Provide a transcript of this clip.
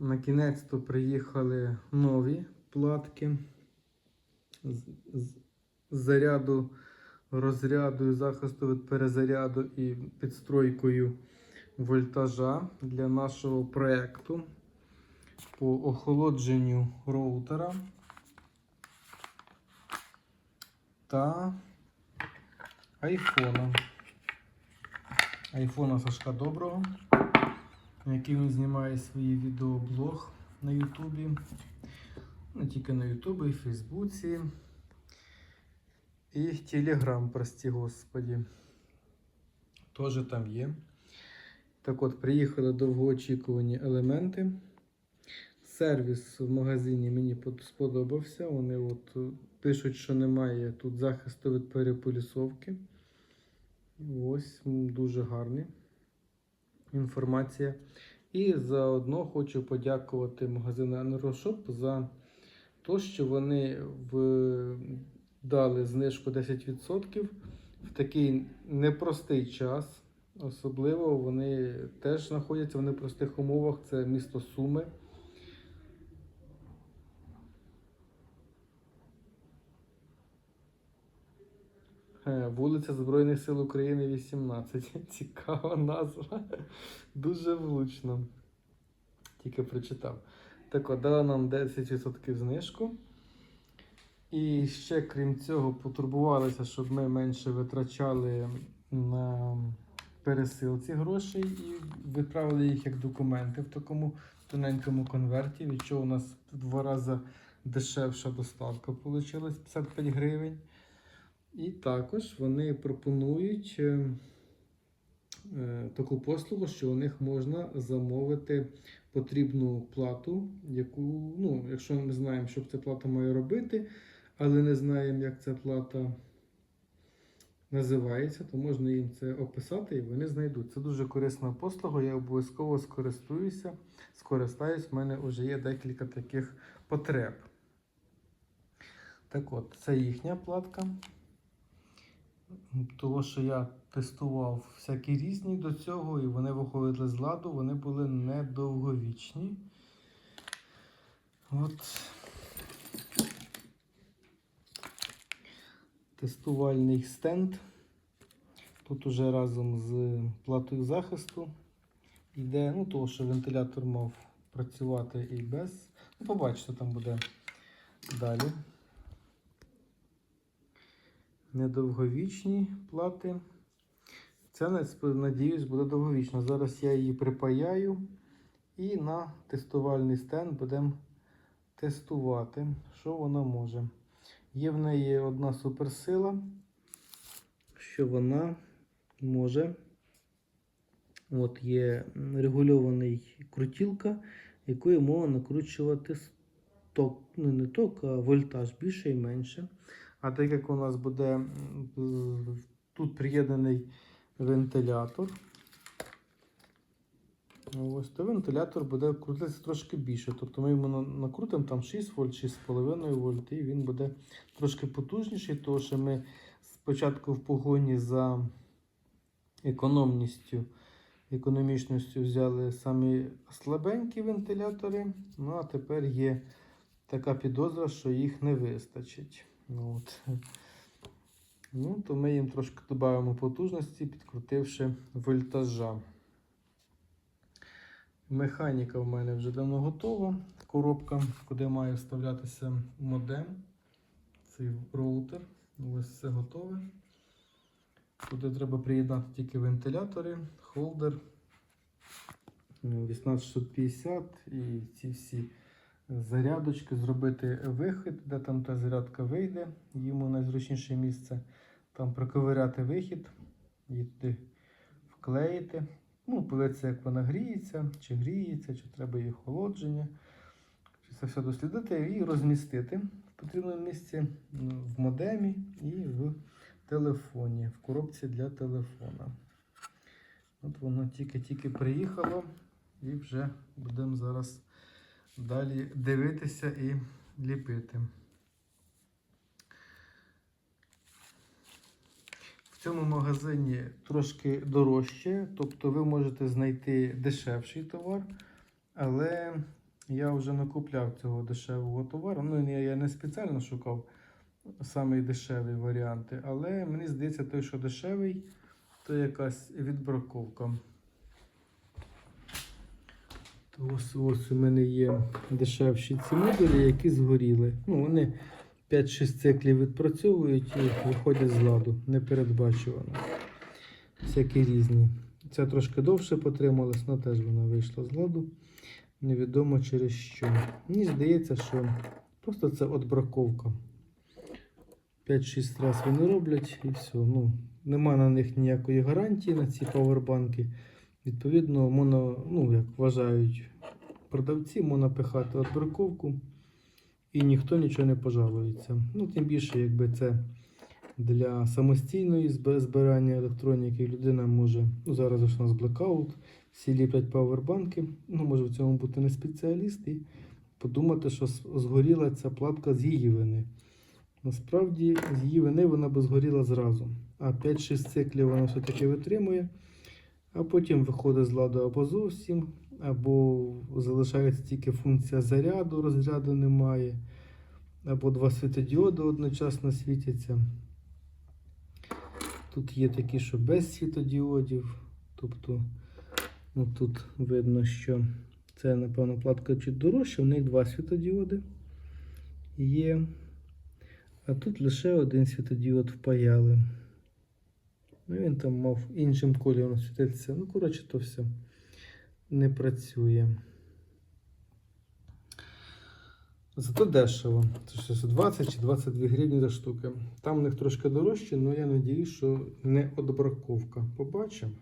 На кінець-то приїхали нові платки з, з, з заряду, розряду і захисту від перезаряду і підстройкою вольтажа для нашого проєкту по охолодженню роутера та айфона. Айфона Сашка Доброго, який він знімає свої відеоблог на Ютубі. Не тільки на Ютубі, і Фейсбуці. І Телеграм, прості господі. Теж там є. Так от, приїхали довгоочікувані елементи. Сервіс в магазині мені сподобався. Вони от е, пишуть, що немає тут захисту від переполісовки. Ось дуже гарний інформація. І заодно хочу подякувати магазину Енергошоп за те, що вони в... дали знижку 10% в такий непростий час. Особливо вони теж знаходяться в непростих умовах. Це місто Суми. Вулиця Збройних сил України 18. Цікава назва. Дуже влучно. Тільки прочитав. Так от, дала нам 10% знижку. І ще, крім цього, потурбувалися, щоб ми менше витрачали на пересилці грошей і відправили їх як документи в такому тоненькому конверті, від чого у нас в два рази дешевша доставка вийшла 55 гривень. І також вони пропонують е, е, таку послугу, що у них можна замовити потрібну плату, яку, ну, якщо ми знаємо, що ця плата має робити, але не знаємо, як ця плата називається, то можна їм це описати і вони знайдуть. Це дуже корисна послуга, я обов'язково скористуюся, скористаюсь, в мене вже є декілька таких потреб. Так от, це їхня платка. Того, що я тестував всякі різні до цього, і вони виходили з ладу, вони були недовговічні. От. Тестувальний стенд. Тут уже разом з платою захисту йде, ну, того, що вентилятор мав працювати і без. Ну, побачите, там буде далі недовговічні плати. Це, надіюсь, буде довговічно. Зараз я її припаяю і на тестувальний стенд будемо тестувати, що вона може. Є в неї одна суперсила, що вона може. От є регульований крутілка, якою можна накручувати ток, ну не ток, а вольтаж більше і менше. А так як у нас буде тут приєднаний вентилятор, ось то вентилятор буде крутитися трошки більше. Тобто ми йому накрутимо там 6 вольт, 6,5 вольт, і він буде трошки потужніший, тому що ми спочатку в погоні за економністю, економічністю взяли самі слабенькі вентилятори. Ну а тепер є така підозра, що їх не вистачить. Ну, от. ну, то ми їм трошки додаємо потужності, підкрутивши вольтажа. Механіка в мене вже давно готова. Коробка, куди має вставлятися модем. Цей роутер. Ось все готове. Туди треба приєднати тільки вентилятори, холдер 18650 і ці всі зарядочки, зробити вихід, де там та зарядка вийде, йому найзручніше місце. Там проковиряти вихід, її туди вклеїти. Ну, подивитися, як вона гріється, чи гріється, чи треба її охолодження. Чи це все дослідити і розмістити в потрібному місці ну, в модемі і в телефоні, в коробці для телефона. От воно тільки-тільки приїхало і вже будемо зараз далі дивитися і ліпити. В цьому магазині трошки дорожче, тобто ви можете знайти дешевший товар, але Я вже накупляв цього дешевого товару. Ну, я, не спеціально шукав самий дешевий варіанти, але мені здається, той, що дешевий, то якась відбраковка. То ось, ось у мене є дешевші ці модулі, які згоріли. Ну, вони 5-6 циклів відпрацьовують і виходять з ладу, непередбачувано. Всякі різні. Ця трошки довше потрималась, але теж вона вийшла з ладу. Невідомо через що. Мені здається, що просто це отбраковка. 5-6 разів вони роблять і все. Ну, нема на них ніякої гарантії на ці павербанки. Відповідно, можна, ну, як вважають продавці, можна пихати отбраковку і ніхто нічого не пожалується. Ну, тим більше, якби це для самостійної збирання електроніки людина може, ну зараз ж у нас блекаут, всі ліплять павербанки, ну може в цьому бути не спеціаліст і подумати, що згоріла ця платка з її вини. Насправді, з її вини вона би згоріла зразу. А 5-6 циклів вона все-таки витримує, а потім виходить з ладу або зовсім, або залишається тільки функція заряду, розряду немає, або два світодіоди одночасно світяться. Тут є такі, що без світодіодів. Тобто, ну, тут видно, що це, напевно, платка чуть дорожча, в них два світодіоди є. А тут лише один світодіод впаяли. Ну, він там мав іншим кольором світитися. Ну, коротше, то все не працює. Зато дешево. Це 20 чи 22 гривні за штуки. Там у них трошки дорожче, але я сподіваюся, що не одбраковка. Побачимо.